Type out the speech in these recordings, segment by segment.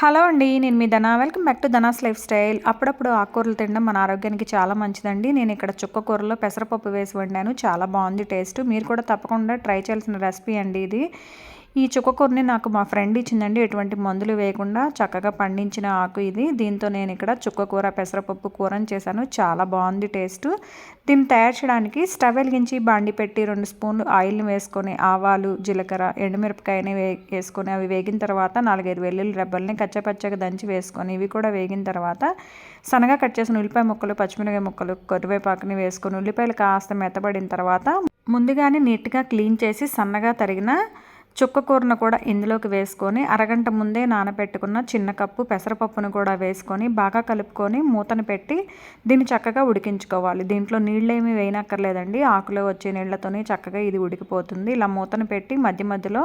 Hello అండి నేను మీ Dhana. Welcome back to Dhana's lifestyle. అప్పుడప్పుడు ఆకుకూరలు తినడం మన ఆరోగ్యానికి చాలా మంచిదండి. నేను ఇక్కడ చుక్క కూరలో పెసరపప్పు వేసి వండాను. చాలా బాగుంది టేస్ట్. మీరు కూడా తప్పకుండా ట్రై చేయాల్సిన రెసిపీ అండి ఇది. ఈ చుక్కకూరని నాకు మా ఫ్రెండ్ ఇచ్చిందండి. ఎటువంటి మందులు వేయకుండా చక్కగా పండించిన ఆకు ఇది. దీంతో నేను ఇక్కడ చుక్కకూర పెసరపప్పు కూరని చేశాను. చాలా బాగుంది టేస్ట్. దీన్ని తయారు చేయడానికి స్టవ్ వెలిగించి బాండి పెట్టి రెండు స్పూన్లు ఆయిల్ని వేసుకొని ఆవాలు జీలకర్ర ఎండుమిరపకాయని వే వేసుకొని అవి వేగిన తర్వాత నాలుగైదు వెల్లుల్లి రెబ్బల్ని కచ్చపచ్చగా దంచి వేసుకొని ఇవి కూడా వేగిన తర్వాత సన్నగా కట్ చేసిన ఉల్లిపాయ ముక్కలు పచ్చిమిరపకాయ ముక్కలు కరివేపాకుని వేసుకొని ఉల్లిపాయలు కాస్త మెత్తబడిన తర్వాత ముందుగానే నీట్గా క్లీన్ చేసి సన్నగా తరిగిన చుక్క కూరను కూడా ఇందులోకి వేసుకొని అరగంట ముందే నానబెట్టుకున్న చిన్న కప్పు పెసరపప్పును కూడా వేసుకొని బాగా కలుపుకొని మూతను పెట్టి దీన్ని చక్కగా ఉడికించుకోవాలి. దీంట్లో నీళ్ళు ఏమి వేయనక్కర్లేదండి. ఆకులో వచ్చే నీళ్ళతోనే చక్కగా ఇది ఉడికిపోతుంది. ఇలా మూతను పెట్టి మధ్య మధ్యలో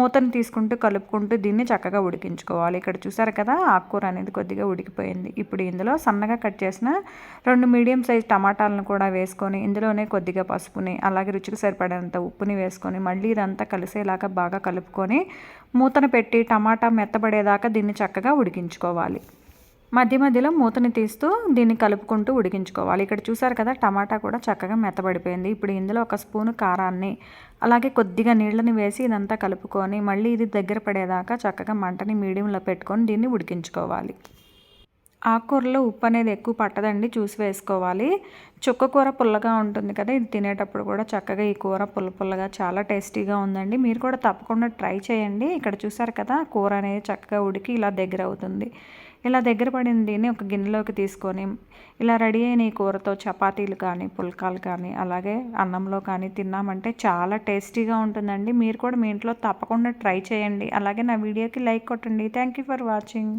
మూతను తీసుకుంటూ కలుపుకుంటూ దీన్ని చక్కగా ఉడికించుకోవాలి. ఇక్కడ చూసారు కదా ఆకుకూర అనేది కొద్దిగా ఉడికిపోయింది. ఇప్పుడు ఇందులో సన్నగా కట్ చేసిన రెండు మీడియం సైజ్ టమాటాలను కూడా వేసుకొని ఇందులోనే కొద్దిగా పసుపుని అలాగే రుచికి సరిపడేంత ఉప్పుని వేసుకొని మళ్ళీ ఇదంతా కలిసేలాగా బాగా కలుపుకొని మూతను పెట్టి టమాటా మెత్తబడేదాకా దీన్ని చక్కగా ఉడికించుకోవాలి. మధ్య మధ్యలో మూతని తీస్తూ దీన్ని కలుపుకుంటూ ఉడికించుకోవాలి. ఇక్కడ చూసారు కదా టమాటా కూడా చక్కగా మెత్తబడిపోయింది. ఇప్పుడు ఇందులో ఒక స్పూను కారాన్ని అలాగే కొద్దిగా నీళ్ళని వేసి ఇదంతా కలుపుకొని మళ్ళీ ఇది దగ్గర పడేదాకా చక్కగా మంటని మీడియంలో పెట్టుకొని దీన్ని ఉడికించుకోవాలి. ఆకుకూరలో ఉప్పు అనేది ఎక్కువ పట్టదండి చూసి వేసుకోవాలి. చుక్క కూర పుల్లగా ఉంటుంది కదా ఇది తినేటప్పుడు కూడా చక్కగా ఈ కూర పుల్ల పుల్లగా చాలా టేస్టీగా ఉందండి. మీరు కూడా తప్పకుండా ట్రై చేయండి. ఇక్కడ చూసారు కదా కూర అనేది చక్కగా ఉడికి ఇలా దగ్గర అవుతుంది. ఇలా దగ్గర పడింది దీన్ని ఒక గిన్నెలోకి తీసుకొని ఇలా రెడీ అయిన ఈ కూరతో చపాతీలు కానీ పుల్కాలు కానీ అలాగే అన్నంలో కానీ తిన్నామంటే చాలా టేస్టీగా ఉంటుందండి. మీరు కూడా మీ ఇంట్లో తప్పకుండా ట్రై చేయండి. అలాగే నా వీడియోకి లైక్ కొట్టండి. Thank you for watching